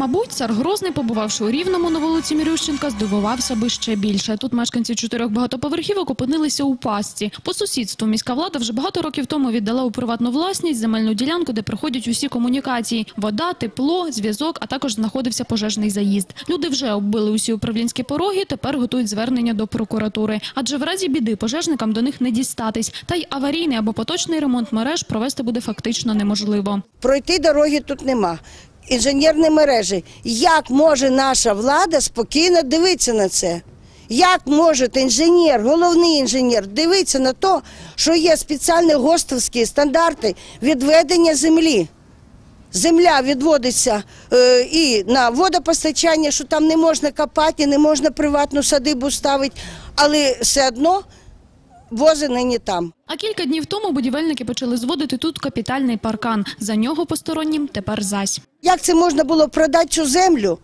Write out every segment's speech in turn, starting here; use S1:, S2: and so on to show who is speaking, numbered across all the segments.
S1: Мабуть, цар Грозний, побувавши у Рівному на вулиці Мірющенка, здивувався би ще більше. Тут мешканці чотирьох багатоповерхівок опинилися у пастці. По сусідству міська влада вже багато років тому віддала у приватну власність земельну ділянку, де проходять усі комунікації: вода, тепло, зв'язок, а також знаходився пожежний заїзд. Люди вже оббили усі управлінські пороги. Тепер готують звернення до прокуратури. Адже в разі біди пожежникам до них не дістатись. Та й аварійний або поточний ремонт мереж провести буде фактично неможливо.
S2: Пройти дороги тут нема. Інженерні мережі. Як може наша влада спокійно дивитися на це? Як може інженер, головний інженер дивитися на те, що є спеціальні ГОСТовські стандарти відведення землі? Земля відводиться е, і на водопостачання, що там не можна копати, не можна приватну садибу ставити, але все одно вози нині там.
S1: А кілька днів тому будівельники почали зводити тут капітальний паркан. За нього постороннім тепер зась.
S2: Як це можна було продати цю землю?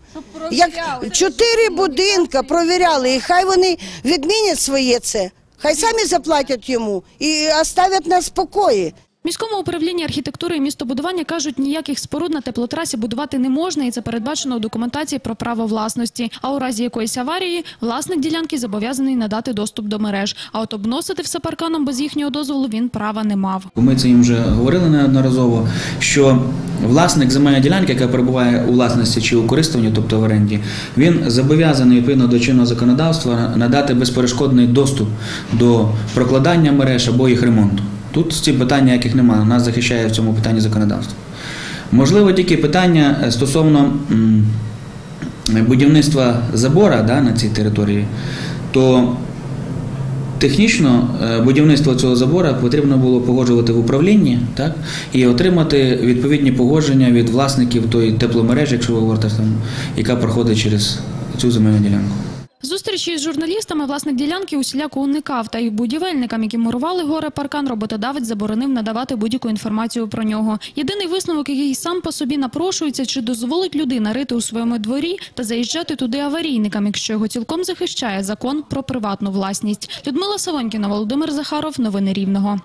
S2: Як чотири будинка провіряли, і хай вони відмінять своє це. Хай самі заплатять йому і оставлять нас в спокої.
S1: Міському управлінні архітектури і містобудування кажуть, ніяких споруд на теплотрасі будувати не можна, і це передбачено у документації про право власності. А у разі якоїсь аварії власник ділянки зобов'язаний надати доступ до мереж. А от обносити все парканом без їхнього дозволу він права не мав.
S3: Ми це їм вже говорили неодноразово, що власник земельної ділянки, яка перебуває у власності чи у користуванні, тобто в оренді, він зобов'язаний відповідно до чинного законодавства надати безперешкодний доступ до прокладання мереж або їх ремонту. Тут ці питання, яких немає, нас захищає в цьому питанні законодавство. Можливо, тільки питання е, стосовно будівництва забора да, на цій території, то Технічно е, будівництво цього забора потрібно було погоджувати в управлінні так, і отримати відповідні погодження від власників тої тепломережі, якщо ви говорите, яка проходить через цю земельну ділянку.
S1: Зустрічі з журналістами власник ділянки усіляко уникав, та й будівельникам, які мурували горе паркан, роботодавець заборонив надавати будь-яку інформацію про нього. Єдиний висновок, який сам по собі напрошується, чи дозволить людина рити у своєму дворі та заїжджати туди аварійникам, якщо його цілком захищає закон про приватну власність. Людмила Савонькіна, Володимир Захаров. Новини Рівного.